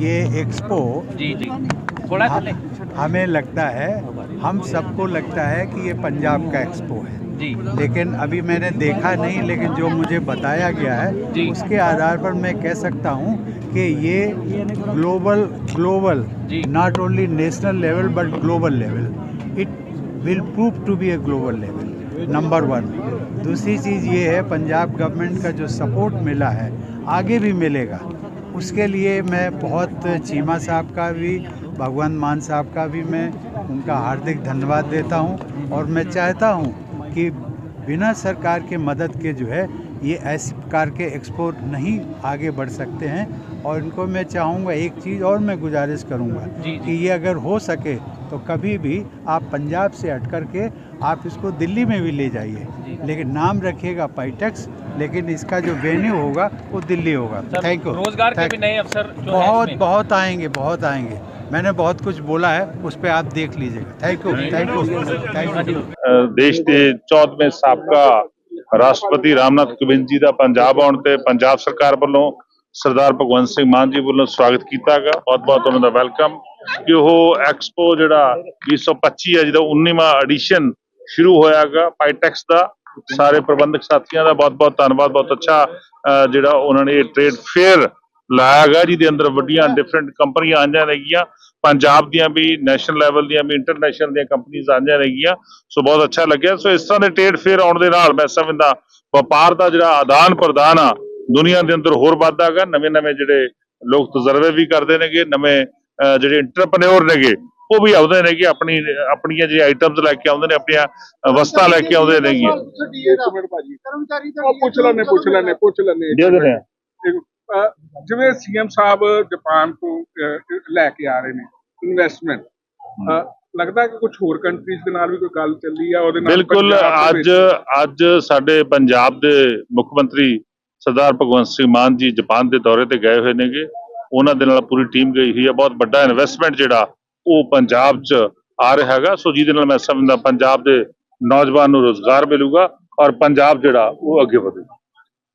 ये एक्सपो जी जी। थोड़ा थले हमें लगता है हम सबको लगता है कि ये पंजाब का एक्सपो है। जी। लेकिन अभी मैंने देखा नहीं लेकिन जो मुझे बताया गया है उसके आधार पर मैं कह सकता हूँ कि ये global global not only national level but global level it will prove to be a global level number one दूसरी चीज़ ये है पंजाब गवर्नमेंट का जो सपोर्ट मिला है आगे भी मिलेगा। उसके लिए मैं बहुत चीमा साहब का भी भगवंत मान साहब का भी मैं उनका हार्दिक धन्यवाद देता हूँ और मैं चाहता हूँ कि बिना सरकार के मदद के जो है ये ऐसे प्रकार के एक्सपोर्ट नहीं आगे बढ़ सकते हैं। और इनको मैं चाहूँगा एक चीज़ और मैं गुजारिश करूँगा कि ये अगर हो सके तो कभी भी आप पंजाब से हट कर के आप इसको दिल्ली में भी ले जाइए। लेकिन नाम रखिएगा पाइटेक्स लेकिन इसका जो वेन्यू होगा वो दिल्ली होगा। थैंक यू रोज़गार के भी नए अवसर बहुत बहुत आएँगे बहुत आएँगे। मैंने बहुत कुछ बोला है उस पर आप देख लीजिएगा। Thank you thank you thank you देश के चौदहवें साहब ਰਾਸ਼ਟਰਪਤੀ ਰਾਮਨਾਥ ਕੋਵਿੰਦ ਜੀ ਦਾ ਪੰਜਾਬ ਆਉਣ ਤੇ ਪੰਜਾਬ ਸਰਕਾਰ ਵੱਲੋਂ ਸਰਦਾਰ ਭਗਵੰਤ ਸਿੰਘ ਮਾਨ ਜੀ ਵੱਲੋਂ ਸਵਾਗਤ ਕੀਤਾ ਗਿਆ। ਬਹੁਤ-ਬਹੁਤ ਉਹਨਾਂ ਦਾ ਵੈਲਕਮ। ਕਿ ਉਹ ਐਕਸਪੋ ਜਿਹੜਾ 2025 ਹੈ ਜਿਹਦਾ 19ਵਾਂ ਐਡੀਸ਼ਨ ਸ਼ੁਰੂ ਹੋਇਆਗਾ ਪਾਈਟੈਕਸ ਦਾ। ਸਾਰੇ ਪ੍ਰਬੰਧਕ ਸਾਥੀਆਂ ਦਾ ਬਹੁਤ-ਬਹੁਤ ਧੰਨਵਾਦ। ਬਹੁਤ ਅੱਛਾ ਅ, ਜਿਹੜਾ ਉਹਨਾਂ ਨੇ ਇਹ ਟ੍ਰੇਡ ਫੇਅਰ ਲਾਇਆ ਗਾ ਜਿਹਦੇ ਅੰਦਰ ਵੱਡੀਆਂ ਡਿਫਰੈਂਟ ਕੰਪਨੀਆਂ ਆਈਆਂ ਨੇਗੀਆਂ ਪੰਜਾਬ ਦੀਆਂ ਵੀ ਨੈਸ਼ਨਲ ਲੈਵਲ ਦੀਆਂ ਵੀ ਇੰਟਰਨੈਸ਼ਨਲ ਦੀਆਂ ਕੰਪਨੀਆਂ ਆਈਆਂ ਨੇਗੀਆਂ ਸੋ ਬਹੁਤ ਅੱਛਾ ਲੱਗਿਆ। ਸੋ ਇਸ ਤਰ੍ਹਾਂ ਦੇ ਟ੍ਰੇਡ ਫੇਅਰ ਆਉਣ ਦੇ ਨਾਲ ਮੈਂ ਸਮਝਦਾ ਵਪਾਰ ਦਾ ਜਿਹੜਾ ਆਦਾਨ ਪ੍ਰਦਾਨ ਆ ਦੁਨੀਆ ਦੇ ਅੰਦਰ ਹੋਰ ਵੱਧਦਾ ਗਾ ਨਵੇਂ ਨਵੇਂ ਜਿਹੜੇ ਲੋਕ ਤਜਰਬੇ ਵੀ ਕਰਦੇ ਨੇਗੇ ਨਵੇਂ ਅਹ, ਜਿਹੜੇ ਇੰਟਰਪ੍ਰੈਨਿਓਰ ਨੇਗੇ ਉਹ ਵੀ ਆਉਂਦੇ ਨੇਗੇ ਆਪਣੀ ਆਪਣੀਆਂ ਜਿਹੜੀ ਆਈਟਮਸ ਲੈ ਕੇ ਆਉਂਦੇ ਨੇ ਆਪਣੀਆਂ ਵਸਤਾਂ ਲੈ ਕੇ ਆਉਂਦੇ ਭਾਜੀ। ਕਰਮਚਾਰੀ ਤਾਂ ਪੁੱਛ ਲੈਣੇ ਪੁੱਛ ਲੈਣੇ ਪੁੱਛ ਲੈਣੇ ਦੇ ਦਿੰਦੇ ਆ। ਜਿਵੇਂ ਸੀਐਮ ਸਾਹਿਬ ਜਾਪਾਨ ਤੋਂ ਲੈ ਕੇ ਆ ਰਹੇ ਨੇ ਇਨਵੈਸਟਮੈਂਟ ਲੱਗਦਾ ਕਿ ਕੁਝ ਹੋਰ ਕੰਟਰੀਜ਼ ਦੇ ਨਾਲ ਵੀ ਕੋਈ ਗੱਲ ਚੱਲੀ ਆ ਉਹਦੇ ਨਾਲ ਬਿਲਕੁਲ ਅੱਜ ਅੱਜ ਸਾਡੇ ਪੰਜਾਬ ਦੇ ਮੁੱਖ ਮੰਤਰੀ ਸਰਦਾਰ ਭਗਵੰਤ ਸਿੰਘ ਮਾਨ ਜੀ ਜਾਪਾਨ ਦੇ ਦੌਰੇ ਤੇ ਗਏ ਹੋਏ ਨੇਗੇ। ਉਹਨਾਂ ਦੇ ਨਾਲ ਪੂਰੀ ਟੀਮ ਗਈ ਹੋਈ ਹੈ ਬਹੁਤ ਵੱਡਾ ਇਨਵੈਸਟਮੈਂਟ ਜਿਹੜਾ ਉਹ ਪੰਜਾਬ 'ਚ ਆ ਰਿਹਾ ਹੈਗਾ। ਸੋ ਜਿਹਦੇ ਨਾਲ ਮੈਂ ਸਮਝਦਾ ਪੰਜਾਬ ਦੇ ਨੌਜਵਾਨ ਨੂੰ ਰੋਜ਼ਗਾਰ ਮਿਲੂਗਾ ਔਰ ਪੰਜਾਬ ਜਿਹੜਾ ਉਹ ਅੱਗੇ ਵਧੇਗਾ।